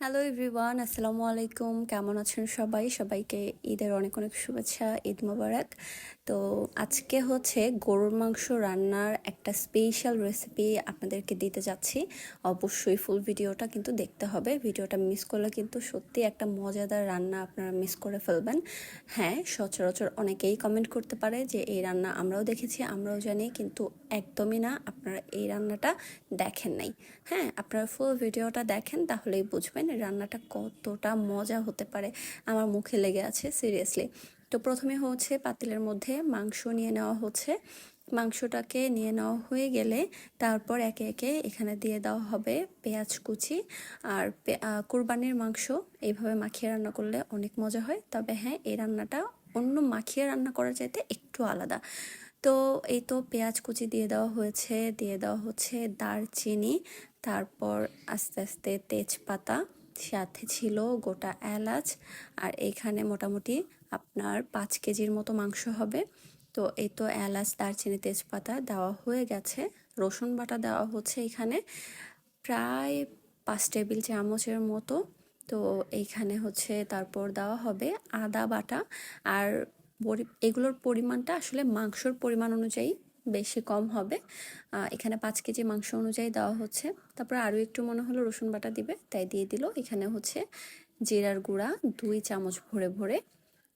Hello everyone আসসালামু আলাইকুম কেমন আছেন সবাই? সবাইকে ঈদের অনেক অনেক শুভেচ্ছা ঈদ মোবারক। তো আজকে হচ্ছে গরুর মাংস রান্নার একটা স্পেশাল রেসিপি আপনাদেরকে দিতে যাচ্ছি। অবশ্যই ফুল ভিডিওটা কিন্তু দেখতে হবে। ভিডিওটা মিস করলে কিন্তু সত্যি একটা মজাদার রান্না আপনারা মিস করে ফেলবেন। হ্যাঁ সচরাচর অনেকেই কমেন্ট করতে পারে যে, এই রান্না আমরাও দেখেছি, আমরাও জানি। কিন্তু একদমই না, আপনারা এই রান্নাটা দেখেন নাই। হ্যাঁ আপনারা ফুল ভিডিওটা দেখেন, তাহলেই বুঝবেন রান্নাটা কতটা মজা হতে পারে। আমার মুখে লেগে আছে সিরিয়াসলি তো প্রথমে হচ্ছে পাতিলের মধ্যে মাংস নিয়ে নেওয়া হচ্ছে। মাংসটাকে নিয়ে নেওয়া হয়ে গেলে তারপর একে একে এখানে দিয়ে দেওয়া হবে পেঁয়াজ কুচি আর কুরবানির মাংস। এইভাবে মাখিয়ে রান্না করলে অনেক মজা হয়। তবে হ্যাঁ এই রান্নাটা অন্য মাখিয়ে রান্না করা চাইতে একটু আলাদা। তো এই তো পেঁয়াজ কুচি দিয়ে দেওয়া হয়েছে। দিয়ে দেওয়া হচ্ছে দারচিনি, তারপর আস্তে আস্তে তেজপাতা, সাথে ছিল গোটা এলাচ। আর এখানে মোটামুটি আপনার পাঁচ কেজির মতো মাংস হবে। তো এই তো এলাচ, দারচিনি, তেজপাতা দেওয়া হয়ে গেছে। রসুন বাটা দেওয়া হচ্ছে এখানে। প্রায় পাঁচ টেবিল চামচের মতো। তো এইখানে হচ্ছে তারপর দেওয়া হবে আদা বাটা। আর এগুলোর পরিমাণটা আসলে মাংসর পরিমাণ অনুযায়ী বেশি কম হবে। এখানে পাঁচ কেজি মাংস অনুযায়ী দেওয়া হচ্ছে। তারপর আরও একটু মনে হলো রসুন বাটা দিবে, তাই দিয়ে দিল। এখানে হচ্ছে জিরার গুঁড়া দুই চামচ ভরে ভরে।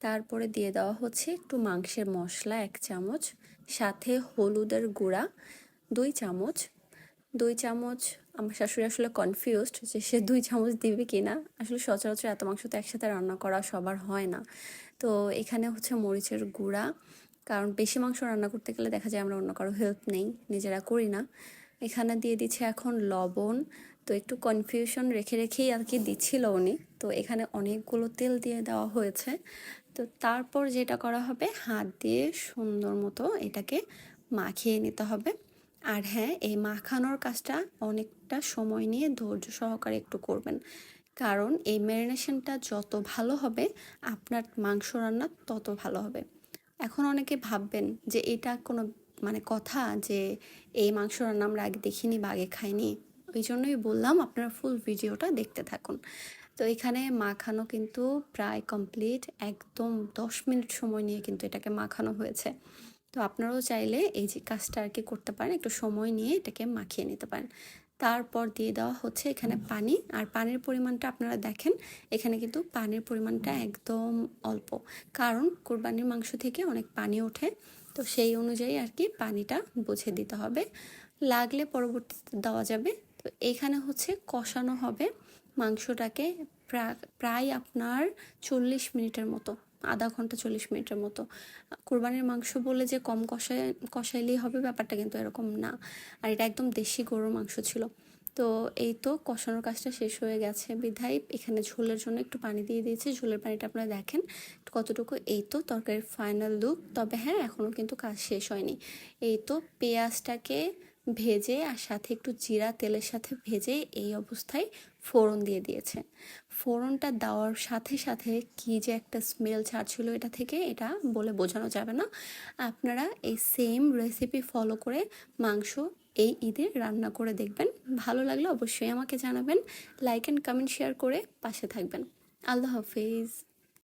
তারপরে দিয়ে দেওয়া হচ্ছে একটু মাংসের মশলা, এক চামচ, সাথে হলুদের গুঁড়া, দুই চামচ। দুই চামচ, আমার শাশুড়ি আসলে কনফিউজড যে সে দুই চামচ দিবে কি না আসলে সচরাচর এত মাংস তো একসাথে রান্না করা সবার হয় না। তো এখানে হচ্ছে মরিচের গুঁড়া, কারণ বেশি মাংস রান্না করতে গেলে দেখা যায় আমরা অন্য কারও হেল্প নেই, নিজেরা করি না। এখানে দিয়ে দিচ্ছে এখন লবণ। তো একটু কনফিউশন রেখে রেখেই আর কি দিচ্ছিল উনি। তো এখানে অনেকগুলো তেল দিয়ে দেওয়া হয়েছে। তো তারপর যেটা করা হবে, হাত দিয়ে সুন্দর মতো এটাকে মাখিয়ে নিতে হবে। আর হ্যাঁ এই মাখানোর কাজটা অনেকটা সময় নিয়ে ধৈর্য সহকারে একটু করবেন। কারণ এই ম্যারিনেশনটা যত ভালো হবে, আপনার মাংস রান্না তত ভালো হবে। এখন অনেকে ভাববেন যে এটা কোনো মানে কথা যে, এই মাংস রান্না আমরা আগে দেখিনি বা আগে খাইনি। ওই জন্যই বললাম, আপনারা ফুল ভিডিওটা দেখতে থাকুন। তো এখানে মাখানো কিন্তু প্রায় কমপ্লিট একদম দশ মিনিট সময় নিয়ে কিন্তু এটাকে মাখানো হয়েছে। তো আপনারাও চাইলে এই যে কাজটা আর কি করতে পারেন, একটু সময় নিয়ে এটাকে মাখিয়ে নিতে পারেন। তারপর দিয়ে দেওয়া হচ্ছে এখানে পানি, আর পানির পরিমাণটা আপনারা দেখেন, এখানে কিন্তু পানির পরিমাণটা একদম অল্প। কারণ কোরবানির মাংস থেকে অনেক পানি ওঠে তো সেই অনুযায়ী আর কি পানিটা বুঝে দিতে হবে। লাগলে পরবর্তীতে দেওয়া যাবে। তো এখানে হচ্ছে কষানো হবে মাংসটাকে প্রা- প্রায় আপনার চল্লিশ মিনিটের মতো, আধা ঘণ্টা চল্লিশ মিনিটের মতো। কোরবানির মাংস বলে যে কম কষায়, কষাইলেই হবে ব্যাপারটা কিন্তু এরকম না। আর এটা একদম দেশি গরুর মাংস ছিল। তো এই তো কষানোর কাজটা শেষ হয়ে গেছে। বিধায় এখানে ঝোলের জন্য একটু পানি দিয়ে দিয়েছি। ঝোলের পানিটা আপনারা দেখেন কতটুকু। এই তো তরকারির ফাইনাল লুক তবে হ্যাঁ এখনও কিন্তু কাজ শেষ হয়নি। এই তো পেঁয়াজটাকে ভেজে আর সাথে একটু জিরা তেলের সাথে ভেজে এই অবস্থায় ফোড়ন দিয়ে দিয়েছে। ফোড়নটা দেওয়ার সাথে সাথে কি যে একটা স্মেল ছাড়ছিল এটা থেকে এটা বলে বোঝানো যাবে না। আপনারা এই সেম রেসিপি ফলো করে মাংস এই ঈদে রান্না করে দেখবেন। ভালো লাগলে অবশ্যই আমাকে জানাবেন। লাইক অ্যান্ড কমেন্ট শেয়ার করে পাশে থাকবেন। আল্লাহ হাফিজ।